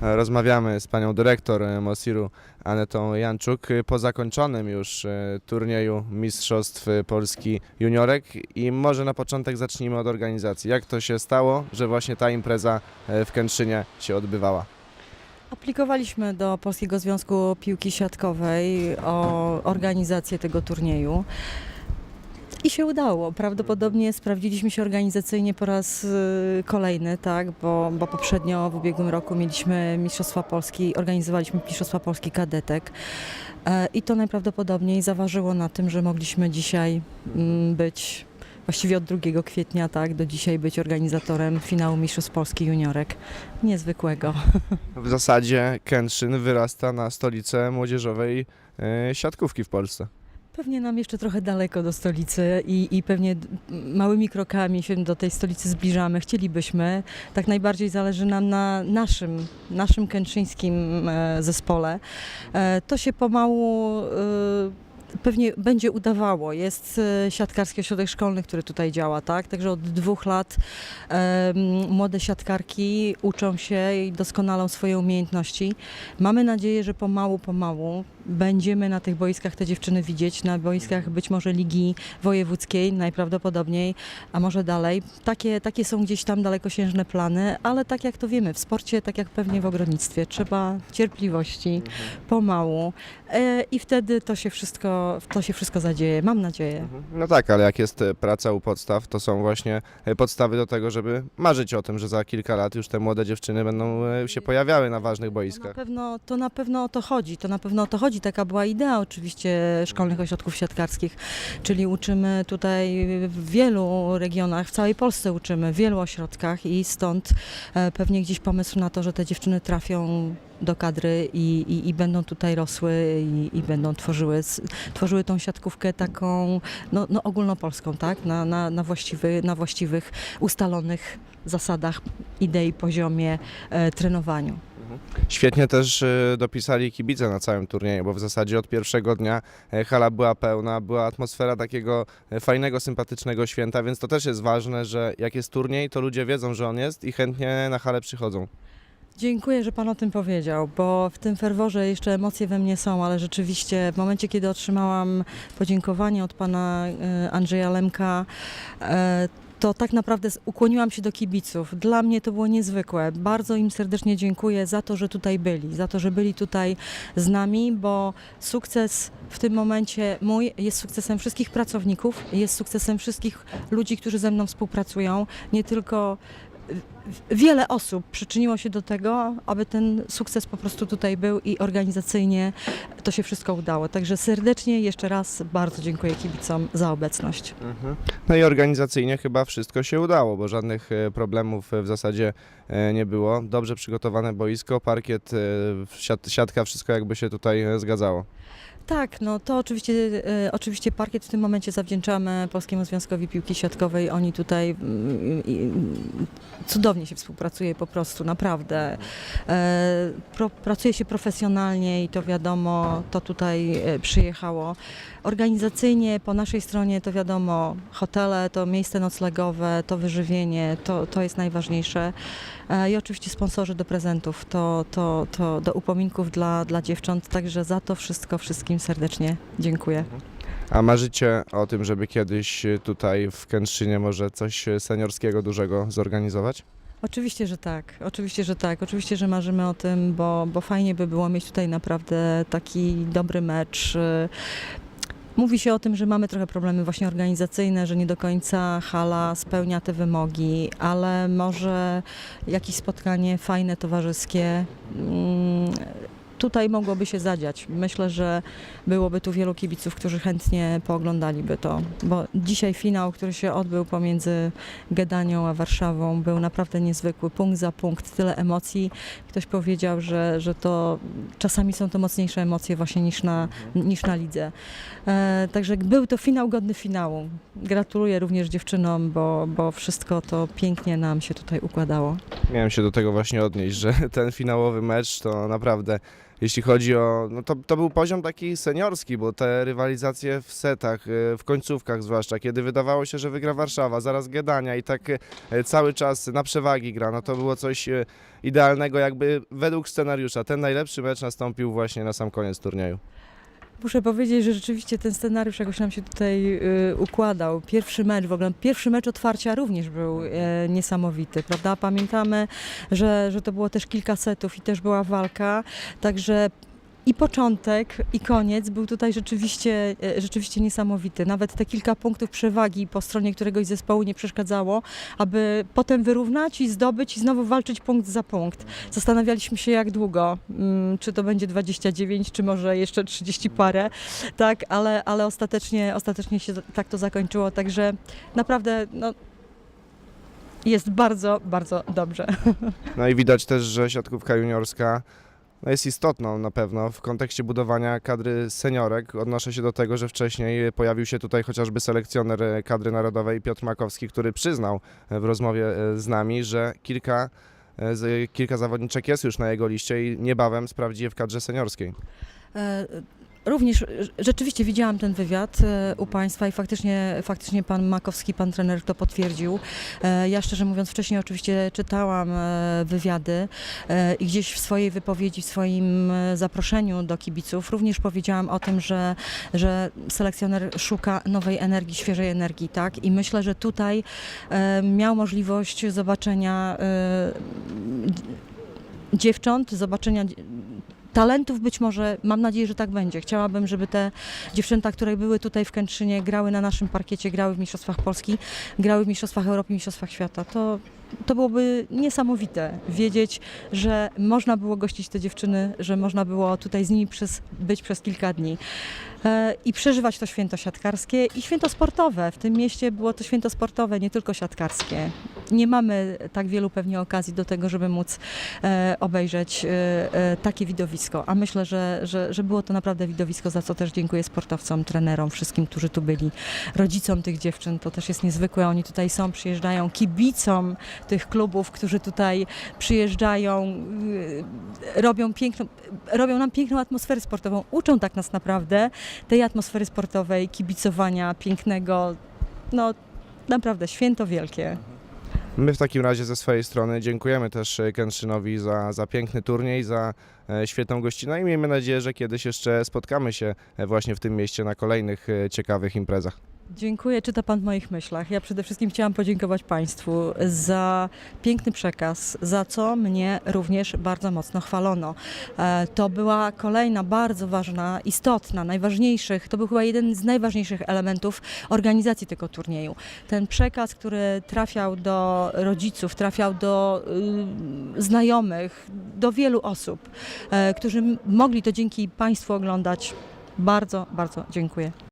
Rozmawiamy z panią dyrektor e, Mosiru Anetą Janczuk e, po zakończonym już e, turnieju Mistrzostw Polski Juniorek i może na początek zacznijmy od organizacji. Jak to się stało, że właśnie ta impreza w Kętrzynie się odbywała? Aplikowaliśmy do Polskiego Związku Piłki Siatkowej o organizację tego turnieju. I się udało. Prawdopodobnie sprawdziliśmy się organizacyjnie po raz y, kolejny, tak, bo, bo poprzednio w ubiegłym roku mieliśmy Mistrzostwa Polski, organizowaliśmy Mistrzostwa Polski kadetek e, i to najprawdopodobniej zaważyło na tym, że mogliśmy dzisiaj mm, być właściwie od 2 kwietnia, tak, do dzisiaj być organizatorem finału Mistrzostw Polski juniorek. Niezwykłego. W zasadzie Kętrzyn wyrasta na stolicę młodzieżowej e, siatkówki w Polsce. Pewnie nam jeszcze trochę daleko do stolicy i, i pewnie małymi krokami się do tej stolicy zbliżamy. Chcielibyśmy. Tak najbardziej zależy nam na naszym, naszym kętrzyńskim e, zespole. E, to się pomału e, pewnie będzie udawało. Jest e, siatkarski ośrodek szkolny, który tutaj działa, tak? Także od dwóch lat e, młode siatkarki uczą się i doskonalą swoje umiejętności. Mamy nadzieję, że pomału, pomału będziemy na tych boiskach te dziewczyny widzieć, na boiskach być może Ligi Wojewódzkiej najprawdopodobniej, a może dalej. Takie, takie są gdzieś tam dalekosiężne plany, ale tak jak to wiemy, w sporcie, tak jak pewnie w ogrodnictwie, trzeba cierpliwości, pomału e, i wtedy to się wszystko, to się wszystko zadzieje, mam nadzieję. No tak, ale jak jest e, praca u podstaw, to są właśnie e, podstawy do tego, żeby marzyć o tym, że za kilka lat już te młode dziewczyny będą e, się pojawiały na ważnych To na, boiskach. pewno, to na pewno o to chodzi. To na pewno o to chodzi. Taka była idea oczywiście szkolnych ośrodków siatkarskich, czyli uczymy tutaj w wielu regionach, w całej Polsce uczymy, w wielu ośrodkach i stąd pewnie gdzieś pomysł na to, że te dziewczyny trafią do kadry i, i, i będą tutaj rosły i, i będą tworzyły, tworzyły tą siatkówkę taką no, no ogólnopolską, tak? Na, na, na, właściwy, na właściwych, ustalonych zasadach, idei, poziomie, e, trenowaniu. Świetnie też e, dopisali kibice na całym turnieju, bo w zasadzie od pierwszego dnia e, hala była pełna, była atmosfera takiego e, fajnego, sympatycznego święta, więc to też jest ważne, że jak jest turniej, to ludzie wiedzą, że on jest i chętnie na halę przychodzą. Dziękuję, że Pan o tym powiedział, bo w tym ferworze jeszcze emocje we mnie są, ale rzeczywiście w momencie, kiedy otrzymałam podziękowanie od Pana e, Andrzeja Lemka, e, to tak naprawdę ukłoniłam się do kibiców. Dla mnie to było niezwykłe. Bardzo im serdecznie dziękuję za to, że tutaj byli, za to, że byli tutaj z nami, bo sukces w tym momencie mój jest sukcesem wszystkich pracowników, jest sukcesem wszystkich ludzi, którzy ze mną współpracują, nie tylko wiele osób przyczyniło się do tego, aby ten sukces po prostu tutaj był i organizacyjnie to się wszystko udało. Także serdecznie jeszcze raz bardzo dziękuję kibicom za obecność. No i organizacyjnie chyba wszystko się udało, bo żadnych e, problemów w zasadzie e, nie było. Dobrze przygotowane boisko, parkiet, e, siat, siatka, wszystko jakby się tutaj zgadzało. Tak, no to oczywiście, e, oczywiście parkiet w tym momencie zawdzięczamy Polskiemu Związkowi Piłki Siatkowej. Oni tutaj mm, cudownie się współpracuje po prostu, naprawdę. E, pracuje się profesjonalnie i to wiadomo, to tutaj e, przyjechało. Organizacyjnie po naszej stronie to wiadomo, hotele, to miejsce noclegowe, to wyżywienie, to, to jest najważniejsze. E, I oczywiście sponsorzy do prezentów, to, to, to do upominków dla, dla dziewcząt. Także za to wszystko wszystkim serdecznie dziękuję. A marzycie o tym, żeby kiedyś e, tutaj w Kętrzynie może coś e, seniorskiego dużego zorganizować? Oczywiście, że tak. Oczywiście, że tak. Oczywiście, że marzymy o tym, bo, bo fajnie by było mieć tutaj naprawdę taki dobry mecz. Y, Mówi się o tym, że mamy trochę problemy właśnie organizacyjne, że nie do końca hala spełnia te wymogi, ale może jakieś spotkanie fajne, towarzyskie. mm, Tutaj mogłoby się zadziać. Myślę, że byłoby tu wielu kibiców, którzy chętnie pooglądaliby to, bo dzisiaj finał, który się odbył pomiędzy Gedanią a Warszawą był naprawdę niezwykły, punkt za punkt, tyle emocji. Ktoś powiedział, że, że to czasami są to mocniejsze emocje właśnie niż na, niż na lidze. E, także był to finał godny finału. Gratuluję również dziewczynom, bo, bo wszystko to pięknie nam się tutaj układało. Miałem się do tego właśnie odnieść, że ten finałowy mecz to naprawdę jeśli chodzi o, no to, to był poziom taki seniorski, bo te rywalizacje w setach, e, w końcówkach zwłaszcza, kiedy wydawało się, że wygra Warszawa, zaraz Gedania i tak e, cały czas na przewagi gra, no to było coś e, idealnego jakby według scenariusza. Ten najlepszy mecz nastąpił właśnie na sam koniec turnieju. Muszę powiedzieć, że rzeczywiście ten scenariusz jakoś nam się tutaj y, układał. Pierwszy mecz, w ogóle pierwszy mecz otwarcia również był e, niesamowity, prawda? Pamiętamy, że, że to było też kilka setów i też była walka, także i początek, i koniec był tutaj rzeczywiście, e, rzeczywiście niesamowity. Nawet te kilka punktów przewagi po stronie któregoś zespołu nie przeszkadzało, aby potem wyrównać i zdobyć i znowu walczyć punkt za punkt. Zastanawialiśmy się jak długo, mm, czy to będzie 29, czy może jeszcze 30 parę, tak, ale, ale ostatecznie, ostatecznie się tak to zakończyło, także naprawdę no, jest bardzo, bardzo dobrze. No i widać też, że siatkówka juniorska no jest istotną na pewno w kontekście budowania kadry seniorek. Odnoszę się do tego, że wcześniej pojawił się tutaj chociażby selekcjoner e, kadry narodowej Piotr Makowski, który przyznał e, w rozmowie e, z nami, że kilka, kilka zawodniczek jest już na jego liście i niebawem sprawdzi je w kadrze seniorskiej. Również e, rzeczywiście widziałam ten wywiad e, u Państwa i faktycznie, faktycznie Pan Makowski, Pan trener to potwierdził. E, Ja szczerze mówiąc wcześniej oczywiście czytałam wywiady i gdzieś w swojej wypowiedzi, w swoim zaproszeniu do kibiców również powiedziałam o tym, że, że selekcjoner szuka nowej energii, świeżej energii, tak? I myślę, że tutaj miał możliwość zobaczenia dziewcząt, zobaczenia talentów być może, mam nadzieję, że tak będzie. Chciałabym, żeby te dziewczęta, które były tutaj w Kętrzynie, grały na naszym parkiecie, grały w Mistrzostwach Polski, grały w Mistrzostwach Europy, Mistrzostwach Świata. To, to byłoby niesamowite wiedzieć, że można było gościć te dziewczyny, że można było tutaj z nimi przez, być przez kilka dni. E, I przeżywać to święto siatkarskie i święto sportowe. W tym mieście było to święto sportowe, nie tylko siatkarskie. Nie mamy tak wielu pewnie okazji do tego, żeby móc e, obejrzeć e, takie widowisko. A myślę, że, że, że było to naprawdę widowisko, za co też dziękuję sportowcom, trenerom, wszystkim, którzy tu byli, rodzicom tych dziewczyn. To też jest niezwykłe. Oni tutaj są, przyjeżdżają, kibicom tych klubów, którzy tutaj przyjeżdżają, y, robią, piękną, robią nam piękną atmosferę sportową. Uczą tak nas naprawdę tej atmosfery sportowej, kibicowania pięknego. No naprawdę święto wielkie. My w takim razie ze swojej strony dziękujemy też e, Kętrzynowi za, za piękny turniej, za e, świetną gościnę i miejmy nadzieję, że kiedyś jeszcze spotkamy się e, właśnie w tym mieście na kolejnych ciekawych imprezach. Dziękuję, czyta Pan w moich myślach. Ja przede wszystkim chciałam podziękować Państwu za piękny przekaz, za co mnie również bardzo mocno chwalono. E, To była kolejna bardzo ważna, istotna, najważniejszych, to był chyba jeden z najważniejszych elementów organizacji tego turnieju. Ten przekaz, który trafiał do rodziców, trafiał do y, znajomych, do wielu osób, e, którzy mogli to dzięki Państwu oglądać. Bardzo, bardzo dziękuję.